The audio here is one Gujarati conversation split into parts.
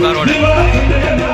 ガロレ。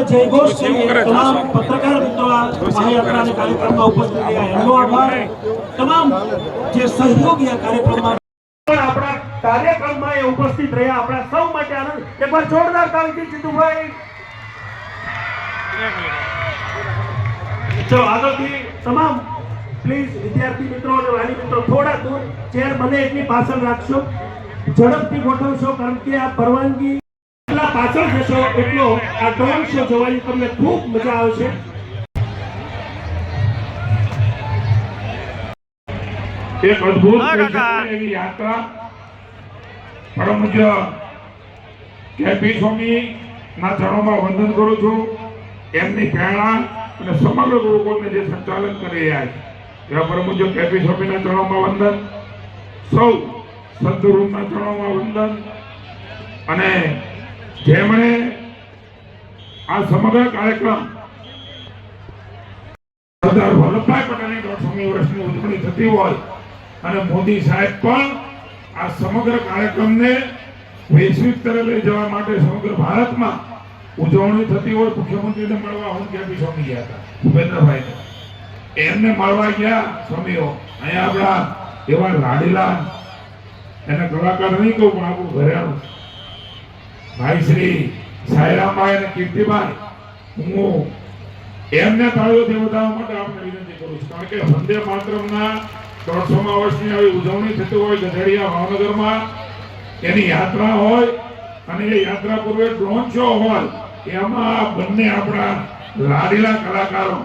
આપણે જયઘોષ કરીએ. તમામ પત્રકાર મિત્રો આ મહાયાત્રાના કાર્યક્રમમાં ઉપસ્થિત રહ્યા. એમનો આભાર. તમામ જે સહયોગી આ કાર્યક્રમમાં પણ આપણા કાર્યક્રમમાં એ ઉપસ્થિત રહ્યા. આપણા સૌ માટે આનંદ. એકવાર જોરદાર તાળીથી જીતુભાઈ. ચલો આગળથી તમામ પ્લીઝ વિદ્યાર્થી મિત્રો અને વાલી મિત્રો થોડા દૂર. ચેર બને એટલી પાછળ રાખશો. ઝડપથી ગોઠવશો કારણ કે આ પરવાનગી એટલા પાછળ જશો એટલો આ ડ્રોન શો જોવાની તમને ખૂબ મજા આવશે. એક અદ્ભુત એવી યાત્રા. પરમ કેપી સ્વામી ના ચરણોમાં વંદન કરું છું. એમની પ્રેરણા અને સમગ્ર ગુરુકુળને જે સંચાલન કરી રહ્યા છે. એવા પરમ કેપી સ્વામીના ચરણોમાં વંદન. સૌ સંતરૂપના ચરણોમાં વંદન. અને જેમણે આ સમગ્ર કાર્યક્રમ સરદાર વલ્લભભાઈ પટેલની દોઢસોમી વર્ષની ઉજવણી થતી હોય અને મોદી સાહેબ પણ આ સમગ્ર કાર્યક્રમને વૈશ્વિક સ્તરે લઈ જવા માટે સમગ્ર ભારતમાં ઉજવણી થતી હોય, મુખ્યમંત્રીને મળવા, હું ક્યાંથી સ્વામી ગયા હતા, ભૂપેન્દ્રભાઈને. એમને મળવા ગયા સ્વામીઓ. અહીંયા આપણા એવા લાડીલા એને કલાકાર નહીં કહું પણ આપણું ઘરેણું. ભાઈ શ્રી સાયરામભાઈ અને કીર્તિભાઈ, હું એમને તાળીઓ વધારવા માટે આપણે વિનંતી કરું છું. કારણ કે વંદે માતરમના ત્રણસોમાં વર્ષની આવી ઉજવણી થતી હોય ગઢડિયા ભાવનગરમાં, એની યાત્રા હોય અને એ યાત્રા પૂર્વે ડ્રોન શો હોય, એમાં બંને આપણા લાડીલા કલાકારો